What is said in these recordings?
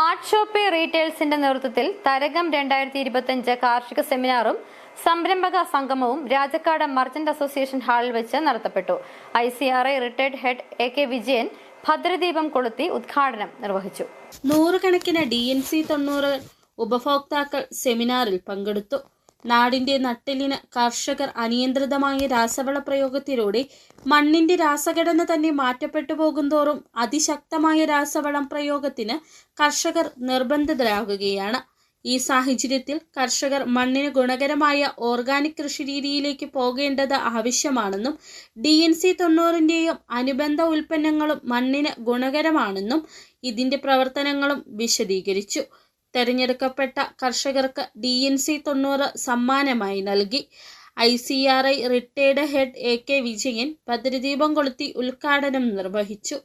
Art Shopee റീറ്റെയിൽസിന്റെ നേതൃത്വത്തിൽ തരകം രണ്ടായിരത്തി ഇരുപത്തിയഞ്ച് കാർഷിക സെമിനാറും സംരംഭക സംഗമവും രാജക്കാട് മർച്ചന്റ് അസോസിയേഷൻ ഹാളിൽ വെച്ച് നടത്തപ്പെട്ടു. I C R I retired head A K Vijayan ഭദ്രദീപം കൊളുത്തി ഉദ്ഘാടനം നിർവഹിച്ചു. നൂറുകണക്കിന് ഡി എൻ സി തൊണ്ണൂറ് ഉപഭോക്താക്കൾ സെമിനാറിൽ പങ്കെടുത്തു. നാടിന്റെ നട്ടെല്ലിന് കർഷകർ അനിയന്ത്രിതമായ രാസവള പ്രയോഗത്തിലൂടെ മണ്ണിന്റെ രാസഘടന തന്നെ മാറ്റപ്പെട്ടു പോകുന്തോറും അതിശക്തമായ രാസവളം പ്രയോഗത്തിന് കർഷകർ നിർബന്ധിതരാകുകയാണ്. ഈ സാഹചര്യത്തിൽ കർഷകർ മണ്ണിന് ഗുണകരമായ ഓർഗാനിക് കൃഷി രീതിയിലേക്ക് പോകേണ്ടത് ആവശ്യമാണെന്നും ഡി എൻ സി തൊണ്ണൂറിന്റെയും അനുബന്ധ ഉൽപ്പന്നങ്ങളും മണ്ണിന് ഗുണകരമാണെന്നും ഇതിന്റെ പ്രവർത്തനങ്ങളും വിശദീകരിച്ചു. തെരഞ്ഞെടുക്കപ്പെട്ട കർഷകർക്ക് ഡി എൻ സി തൊണ്ണൂറ് സമ്മാനമായി നൽകി. I C R I retired head A K Vijayan ഭദ്രദീപം കൊളുത്തി ഉദ്ഘാടനം നിർവഹിച്ചു.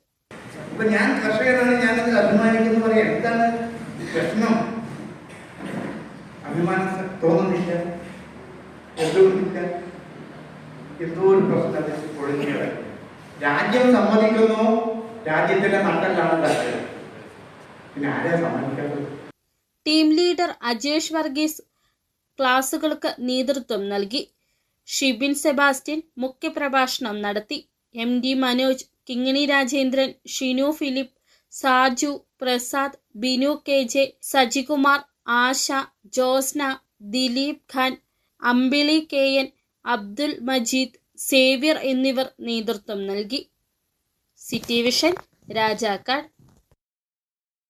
രാജ്യം സമ്മതിക്കുന്നു രാജ്യത്തിന്റെ കർഷകർ പിന്നെ ആരെയാ സമ്മതിക്കാത്തത്? ടീം ലീഡർ അജേഷ് വർഗീസ് ക്ലാസുകൾക്ക് നേതൃത്വം നൽകി. ഷിബിൻ സെബാസ്റ്റ്യൻ മുഖ്യപ്രഭാഷണം നടത്തി. M D Manoj Kingini Rajendran Shinu Philip Saju Prasad Binu K J Sajikumar Asha Josna Dileep Khan Ambili K N Abdul Majeed Xavier എന്നിവർ നേതൃത്വം നൽകി. City vision Rajakkad.